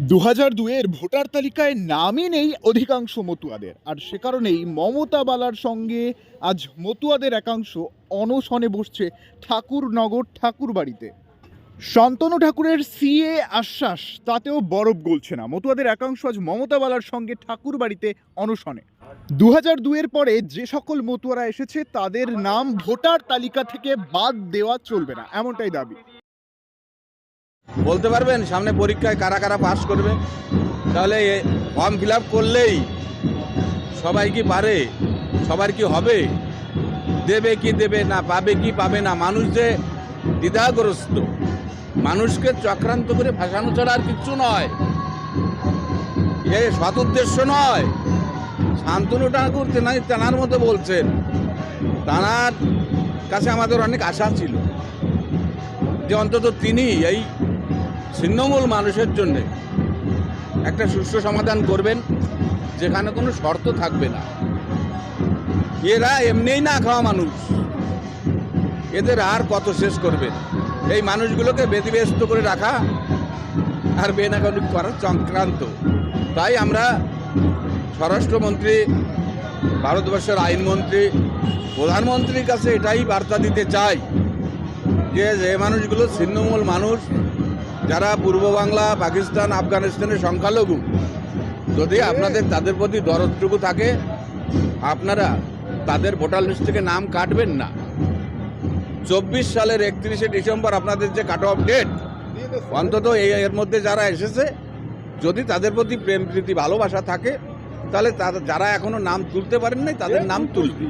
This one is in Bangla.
দু হাজার দুয়ের ভোটার তালিকায় নামই নেই অধিকাংশ মতুয়াদের। আর সে কারণেই মমতা বালার সঙ্গে আজ মতুয়াদের একাংশ অনশনে বসছে ঠাকুরনগর ঠাকুর বাড়িতে শান্তনু ঠাকুরের সিএ আশ্বাস, তাতেও বরফ গলছে না। মতুয়াদের একাংশ আজ মমতা বালার সঙ্গে ঠাকুর বাড়িতে অনশনে। দু হাজার দুয়ের পরে যে সকল মতুয়ারা এসেছে, তাদের নাম ভোটার তালিকা থেকে বাদ দেওয়া চলবে না, এমনটাই দাবি। বলতে পারবেন, সামনে পরীক্ষায় কারা কারা পাস করবে? তাহলে ফর্ম ফিল করলেই সবাই কি পারে? সবার কি হবে? দেবে কি দেবে না, পাবে কি পাবে না? মানুষ যে দ্বিধাগ্রস্ত, মানুষকে চক্রান্ত করে ভাসানো ছাড়া আর কিচ্ছু নয়। এ সৎ উদ্দেশ্য নয়। শান্তনু ঠাকুর তেনাই তেনার মতো বলছেন। তানার কাছে আমাদের অনেক আশা ছিল। যে অন্তত তিনি এই ছিন্নমূল মানুষের জন্যে একটা সুষ্ঠু সমাধান করবেন, যেখানে কোনো শর্ত থাকবে না। এরা এমনিই না খাওয়া মানুষ। এদের আর কত শেষ করবেন এই মানুষগুলোকে ব্যতিব্যস্ত করে রাখা আর বেনাকানি করার চক্রান্ত। তাই আমরা স্বরাষ্ট্রমন্ত্রী, ভারতবর্ষের আইনমন্ত্রী, প্রধানমন্ত্রীর কাছে এটাই বার্তা দিতে চাই যে যে মানুষগুলো ছিন্নমূল মানুষ যারা পূর্ব বাংলা, পাকিস্তান, আফগানিস্তানের সংখ্যালঘু, যদি আপনাদের তাদের প্রতি দরদটুকু থাকে, আপনারা তাদের ভোটার লিস্ট থেকে নাম কাটবেন না। চব্বিশ সালের একত্রিশে ডিসেম্বর আপনাদের যে কাট অফ ডেট অন্তত এর মধ্যে যারা এসেছে, যদি তাদের প্রতি প্রেম, প্রীতি, ভালোবাসা থাকে, তাহলে যারা এখনও নাম তুলতে পারেন নাই তাদের নাম তুলবে